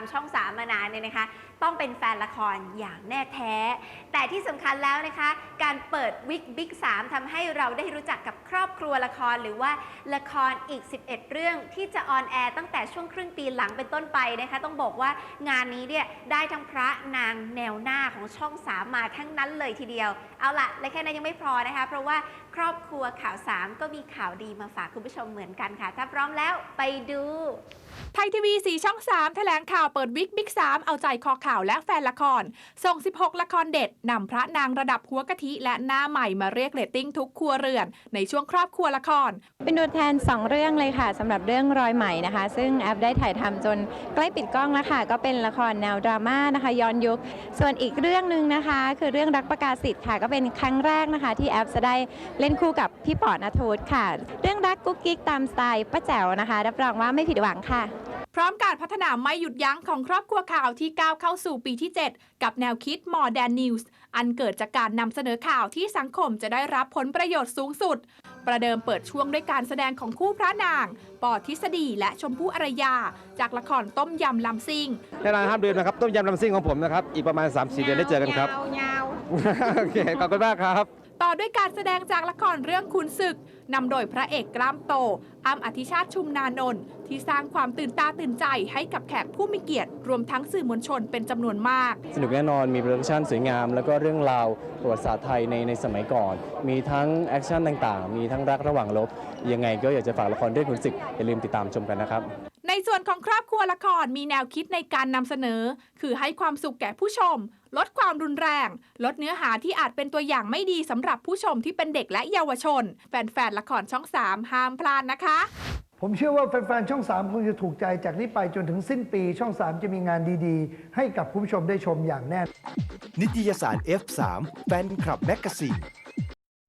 ามช่อง3มมานานเนี่ยนะคะ ต้องเป็นแฟนละครอย่างแน่แท้ แต่ที่สำคัญแล้วนะคะ การเปิดวิกบิ๊ก3ทำให้เราได้รู้จักกับครอบครัวละครหรือว่าละครอีก 11 เรื่องที่จะออนแอร์ตั้งแต่ช่วงครึ่งปีหลังเป็นต้นไปนะคะ ต้องบอกว่างานนี้เนี่ยได้ทั้งพระนางแนวหน้าของช่อง3มมาทั้งนั้นเลยทีเดียว เอาละและแค่นั้นยังไม่พอนะคะ เพราะว่าครอบครัวข่าว3ก็มีข่าวดีมาฝากคุณผู้ชมเหมือนกันค่ะ ถ้าพร้อมแล้วไปดูไทยทีวีสีช่อง 3 แถลงข่าวเปิดวิกบิ๊ก 3 เอาใจคอข่าวและแฟนละคร ส่ง 16 ละครเด็ด นำพระนางระดับหัวกะทิและหน้าใหม่มาเรียกเรตติ้งทุกครัวเรือน ในช่วงครอบครัวละคร เป็นตัวแทน 2 เรื่องเลยค่ะสำหรับเรื่องรอยใหม่นะคะ ซึ่งแอปได้ถ่ายทำจนใกล้ปิดกล้องแล้วค่ะ ก็เป็นละครแนวดราม่านะคะ ย้อนยุค ส่วนอีกเรื่องหนึ่งนะคะ คือเรื่องรักประกาศสิทธิ์ค่ะ ก็เป็นครั้งแรกนะคะ ที่แอปจะได้เล่นคู่กับพี่ปอนัทธวุฒิค่ะ เรื่องรักกุ๊กกิ๊กตามสไตล์ป้าแจ๋วนะคะ รับรองว่าไม่ผิดหวังค่ะ พร้อมการพัฒนาไม่หยุดยั้งของครอบครัวข่าวที่ก้าวเข้าสู่ปีที่ 7 กับแนวคิด More Than News อันเกิดจากการนำเสนอข่าวที่สังคมจะได้รับผลประโยชน์สูงสุด ประเดิมเปิดช่วงด้วยการแสดงของคู่พระนาง ปอทฤษฎีและชมพู่อารยา จากละครต้มยำลำซิ่งแน่นอนครับเดือนนะครับต้มยำลำซิ่งของผมนะครับอีกประมาณ3-4เดือนได้เจอกันครับ โอเคขอบคุณมากครับ ต่อด้วยการแสดงจากละครเรื่องคุณศึกนำโดยพระเอกกล้ามโตอ้ำอธิชาติชุมนานนท์ที่สร้างความตื่นตาตื่นใจให้กับแขกผู้มีเกียรติ รวมทั้งสื่อมวลชนเป็นจำนวนมาก สนุกแน่นอนมีโปรดักชันสวยงาม แล้วก็เรื่องราวประวัติศาสตร์ไทยในในสมัยก่อน มีทั้งแอคชั่นต่างๆ มีทั้งรักระหว่างลบ ยังไงก็อยากจะฝากละครเรื่องขุนศึกอย่าลืมติดตามชมกันนะครับ ในส่วนของครอบครัวละครมีแนวคิดในการนำเสนอ คือให้ความสุขแก่ผู้ชม ลดความรุนแรง ลดเนื้อหาที่อาจเป็นตัวอย่างไม่ดีสำหรับผู้ชมที่เป็นเด็กและเยาวชน แฟนๆละครช่อง 3 ห้ามพลาดนะคะ ผมเชื่อว่าแฟนๆช่อง 3 คงจะถูกใจจากนี้ไปจนถึงสิ้นปีช่อง 3 จะมีงานดีๆ ให้กับคุณผู้ชมได้ชมอย่างแน่นิตยสาร F3 แฟนคลับแมกกาซีน